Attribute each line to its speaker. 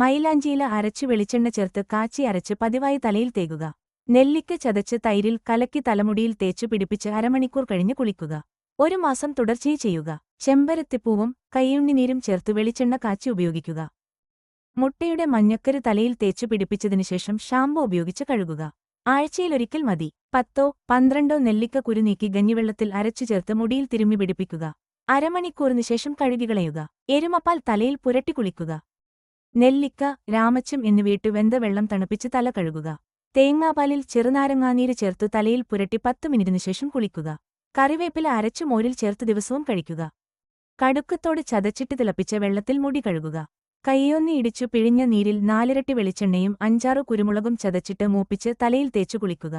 Speaker 1: മൈലാഞ്ചിയില അരച്ച് വെളിച്ചെണ്ണ ചേർത്ത് കാച്ചി അരച്ച് പതിവായി തലയിൽ തേകുക നെല്ലിക്ക ചതച്ച് തൈരിൽ കലക്കി തലമുടിയിൽ തേച്ചു പിടിപ്പിച്ച് അരമണിക്കൂർ കഴിഞ്ഞ് കുളിക്കുക. ഒരു മാസം തുടർച്ചയെ ചെയ്യുക. ചെമ്പരത്തിപ്പൂവും കയ്യുണ്ണിനീരും ചേർത്ത് വെളിച്ചെണ്ണ കാച്ചി ഉപയോഗിക്കുക. മുട്ടയുടെ മഞ്ഞക്കര് തലയിൽ തേച്ചു പിടിപ്പിച്ചതിനുശേഷം ഷാമ്പു ഉപയോഗിച്ച് കഴുകുക. ആഴ്ചയിലൊരിക്കൽ മതി. പത്തോ പന്ത്രണ്ടോ നെല്ലിക്ക കുരു നീക്കി ഗഞ്ഞിവെള്ളത്തിൽ അരച്ചു ചേർത്ത് മുടിയിൽ തിരുമ്മി പിടിപ്പിക്കുക. അരമണിക്കൂറിനുശേഷം കഴുകികളയുക എരുമപ്പാൽ തലയിൽ പുരട്ടി കുളിക്കുക. നെല്ലിക്ക രാമച്ചം എന്നിവയിട്ട് വെന്ത വെള്ളം തണുപ്പിച്ച് തല കഴുകുക. തേങ്ങാപാലിൽ ചെറുനാരങ്ങാനീര് ചേർത്ത് തലയിൽ പുരട്ടി പത്ത് മിനിറ്റിനു ശേഷം കുളിക്കുക. കറിവേപ്പില അരച്ച് മോരിൽ ചേർത്ത് ദിവസവും കഴിക്കുക. കടുക്കത്തോട് ചതച്ചിട്ട് തിളപ്പിച്ച വെള്ളത്തിൽ മുടി കഴുകുക. കൈയൊന്നി ഇടിച്ചു പിഴിഞ്ഞ നീരിൽ നാലിരട്ടി വെളിച്ചെണ്ണയും അഞ്ചാറു കുരുമുളകും ചതച്ചിട്ട് മൂപ്പിച്ച് തലയിൽ തേച്ചു കുളിക്കുക.